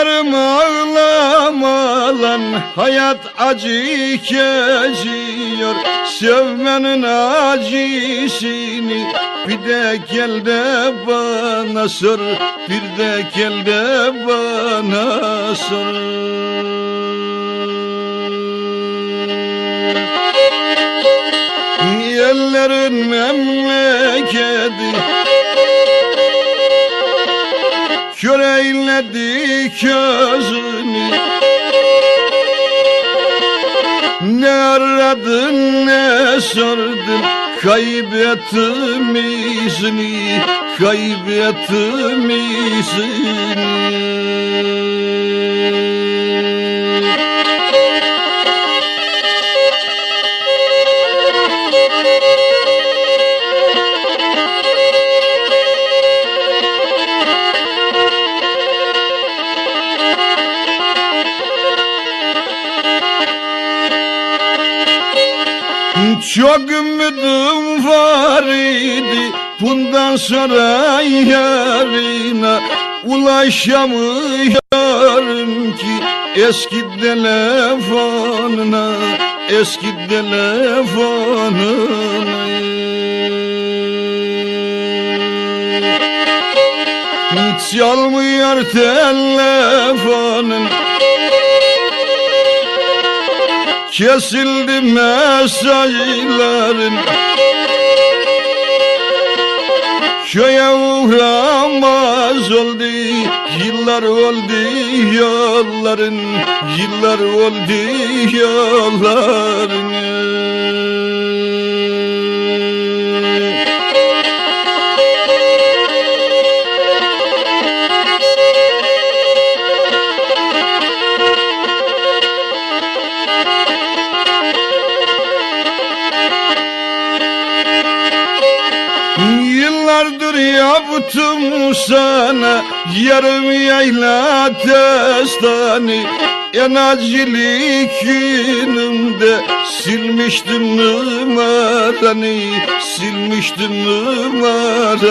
Ellerim ağlamalan hayat acı kesiyor. Sevmenin acısını bir de gel de bana sor Bir de gel de bana sor. Ellerin memleketi eyledi gözünü Ne aradın ne sordun? Kaybettim izini Kaybettim izini Çok ümidim var idi Bundan sonra yarına. Ulaşamıyorum ki Eski telefonuna Eski telefonuna. Çalmıyor telefonun Kesildi mesajların Köye uğramaz oldu Yıllar oldu yolların Yıllar oldu yolların Yıllardır yaptım sana yarım yayla destanı En acili günümde silmiştim numaranı Silmiştim numaranı